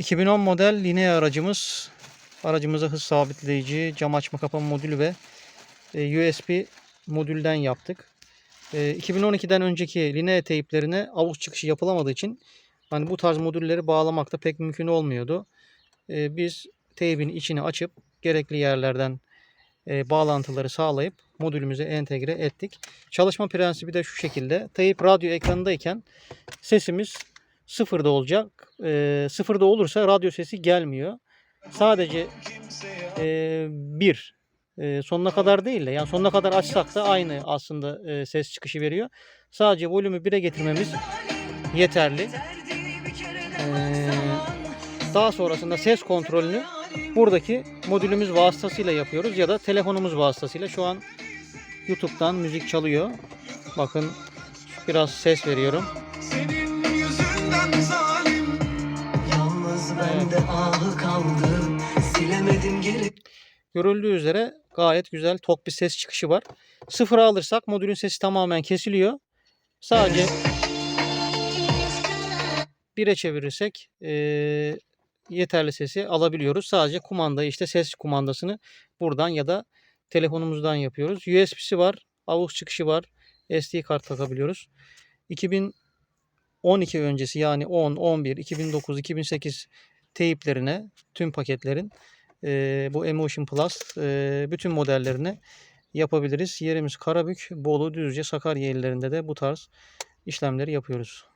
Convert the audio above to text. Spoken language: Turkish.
2010 model Linea aracımız. Aracımıza hız sabitleyici, cam açma kapama modülü ve e, USB modülden yaptık. E, 2012'den önceki Linea teyplerine avuç çıkışı yapılamadığı için hani bu tarz modülleri bağlamak da pek mümkün olmuyordu. E, biz teybin içini açıp gerekli yerlerden e, bağlantıları sağlayıp modülümüze entegre ettik. Çalışma prensibi de şu şekilde. Teyp radyo ekranındayken sesimiz sıfırda olacak. E, sıfırda olursa radyo sesi gelmiyor. Sadece e, bir e, sonuna kadar değil de yani sonuna kadar açsak da aynı aslında e, ses çıkışı veriyor. Sadece volümü 1'e getirmemiz yeterli. E, daha sonrasında ses kontrolünü buradaki modülümüz vasıtasıyla yapıyoruz ya da telefonumuz vasıtasıyla. Şu an YouTube'dan müzik çalıyor. Bakın biraz ses veriyorum. Bende ahı kaldı Silemedim geri Görüldüğü üzere gayet güzel tok bir ses çıkışı var. Sıfıra alırsak modülün sesi tamamen kesiliyor. Sadece 1'e çevirirsek eee, yeterli sesi alabiliyoruz. Sadece kumandayı işte ses kumandasını buradan ya da telefonumuzdan yapıyoruz. USB'si var, AUX çıkışı var, SD kart takabiliyoruz. 2012 öncesi yani 10, 11, 2009, 2008 teyplerine tüm paketlerin eee, bu Emotion Plus eee, bütün modellerine yapabiliriz. Yerimiz Karabük, Bolu, Düzce, Sakarya illerinde de bu tarz işlemleri yapıyoruz.